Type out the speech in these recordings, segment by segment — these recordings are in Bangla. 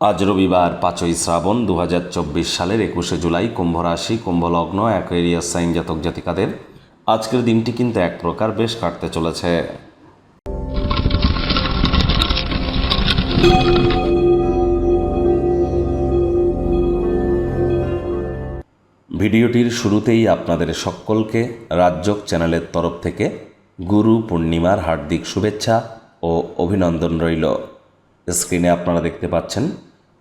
আজ রবিবার, পাঁচই শ্রাবণ দু হাজার চব্বিশ সালের একুশে জুলাই, কুম্ভ রাশি কুম্ভ লগ্ন অ্যাকোয়ারিয়াস সাইন জাতক জাতিকাদের আজকের দিনটি কিন্তু এক প্রকার বেশ কাটতে চলেছে। ভিডিওটির শুরুতেই আপনাদের সকলকে রাজ্যক চ্যানেলের তরফ থেকে গুরু পূর্ণিমার হার্দিক শুভেচ্ছা ও অভিনন্দন রইল। স্ক্রিনে আপনারা দেখতে পাচ্ছেন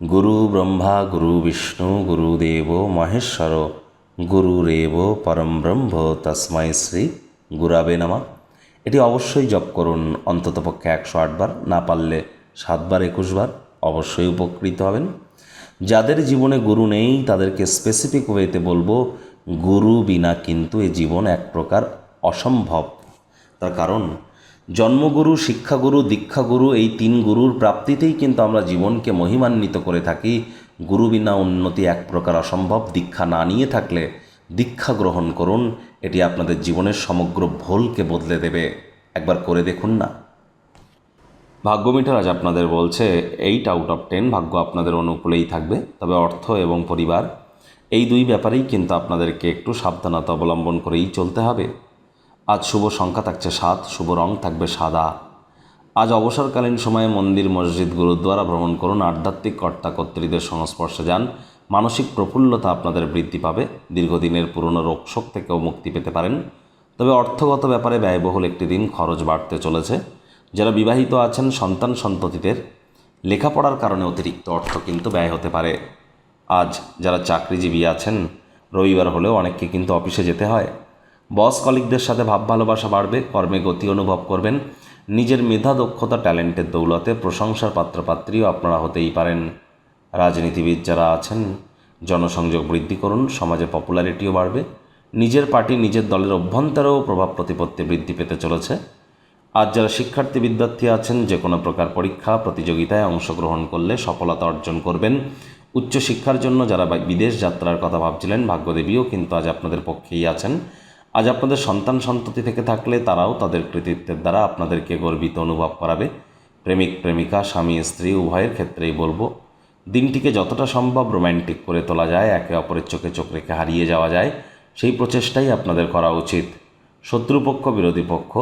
গুরু ব্রহ্মা, গুরু বিষ্ণু গুরুদেব মহেশ্বর গুরুরেব পরম ব্রহ্ম তস্মাই শ্রী গুরাবে নামা। এটি অবশ্যই জপ করুন অন্ততপক্ষে একশো আটবার না পারলে সাতবার একুশবার অবশ্যই উপকৃত হবেন। যাদের জীবনে গুরু নেই, তাদেরকে স্পেসিফিক ওয়েতে বলব, গুরু বিনা কিন্তু এ জীবন এক প্রকার অসম্ভব। তার কারণ জন্মগুরু, শিক্ষাগুরু, দীক্ষাগুরু এই তিন গুরুর প্রাপ্তিতেই কিন্তু আমরা জীবনকে মহিমান্বিত করে থাকি। গুরু বিনা উন্নতি এক প্রকার অসম্ভব। দীক্ষা না নিয়ে থাকলে দীক্ষা গ্রহণ করুন। এটি আপনাদের জীবনের সমগ্র ভোলকে বদলে দেবে। একবার করে দেখুন না। ভাগ্য মিটার আজ আপনাদের বলছে, এইট আউট অফ টেন ভাগ্য আপনাদের অনুকূলেই থাকবে। তবে অর্থ এবং পরিবার, এই দুই ব্যাপারেই কিন্তু আপনাদেরকে একটু সাবধানতা অবলম্বন করেই চলতে হবে। আজ শুভ সংখ্যা থাকছে সাত, শুভ রং থাকবে সাদা। আজ অবসরকালীন সময়ে মন্দির, মসজিদ, গুরুদ্বারা ভ্রমণ করুন, আধ্যাত্মিক কর্তা কর্ত্রীদের সংস্পর্শে যান। মানসিক প্রফুল্লতা আপনাদের বৃদ্ধি পাবে, দীর্ঘদিনের পুরনো রোগশোক থেকেও মুক্তি পেতে পারেন। তবে অর্থগত ব্যাপারে ব্যয়বহুল একটি দিন খরচ বাড়তে চলেছে। যারা বিবাহিত আছেন, সন্তান সন্ততিদের, লেখাপড়ার কারণে অতিরিক্ত অর্থ কিন্তু ব্যয় হতে পারে। আজ যারা চাকরিজীবী আছেন, রবিবার হলেও অনেককে কিন্তু অফিসে যেতে হয়। বস কলিকদের সাথে ভাব ভালোবাসা বাড়বে, কর্মে গতি অনুভব করবেন। নিজের মেধা, দক্ষতা, ট্যালেন্টের দৌলতে প্রশংসার পাত্রপাত্রীও আপনারা হতেই পারেন। রাজনীতিবিদ যারা আছেন, জনসংযোগ বৃদ্ধি করুন সমাজে পপুলারিটিও বাড়বে। নিজের পার্টি নিজের দলের অভ্যন্তরেও প্রভাব প্রতিপত্তি বৃদ্ধি পেতে চলেছে। আজ যারা শিক্ষার্থী বিদ্যার্থী আছেন, যে কোনো প্রকার পরীক্ষা, প্রতিযোগিতায় অংশগ্রহণ করলে সফলতা অর্জন করবেন। উচ্চশিক্ষার জন্য যারা বিদেশ যাত্রার কথা ভাবছিলেন, ভাগ্যদেবীও কিন্তু আজ আপনাদের পক্ষেই আছেন। আজ আপনাদের সন্তান সন্ততি থেকে থাকলে তারাও তাদের কৃতিত্বের দ্বারা আপনাদেরকে গর্বিত অনুভব করাবে। প্রেমিক, প্রেমিকা, স্বামী, স্ত্রী, উভয়ের ক্ষেত্রেই বলব, দিনটিকে যতটা সম্ভব রোম্যান্টিক করে তোলা যায়, একে অপরের চোখে চোখ রেখে হারিয়ে যাওয়া যায়, সেই প্রচেষ্টাই আপনাদের করা উচিত। শত্রুপক্ষ, বিরোধী পক্ষ,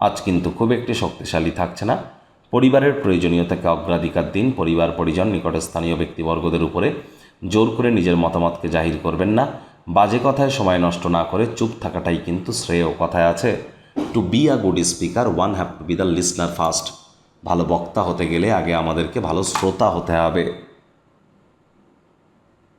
আজ কিন্তু খুব একটি শক্তিশালী থাকছে না। পরিবারের প্রয়োজনীয়তাকে অগ্রাধিকার দিন, পরিবার, পরিজন, নিকটস্থানীয় ব্যক্তিবর্গদের উপরে জোর করে নিজের মতামতকে জাহির করবেন না। বাজে কথায় সময় নষ্ট না করে চুপ থাকাটাই কিন্তু শ্রেয় কথায় আছে। To be a good speaker one have to be the listener first ভালো বক্তা হতে গেলে আগে আমাদেরকে ভালো শ্রোতা হতে হবে।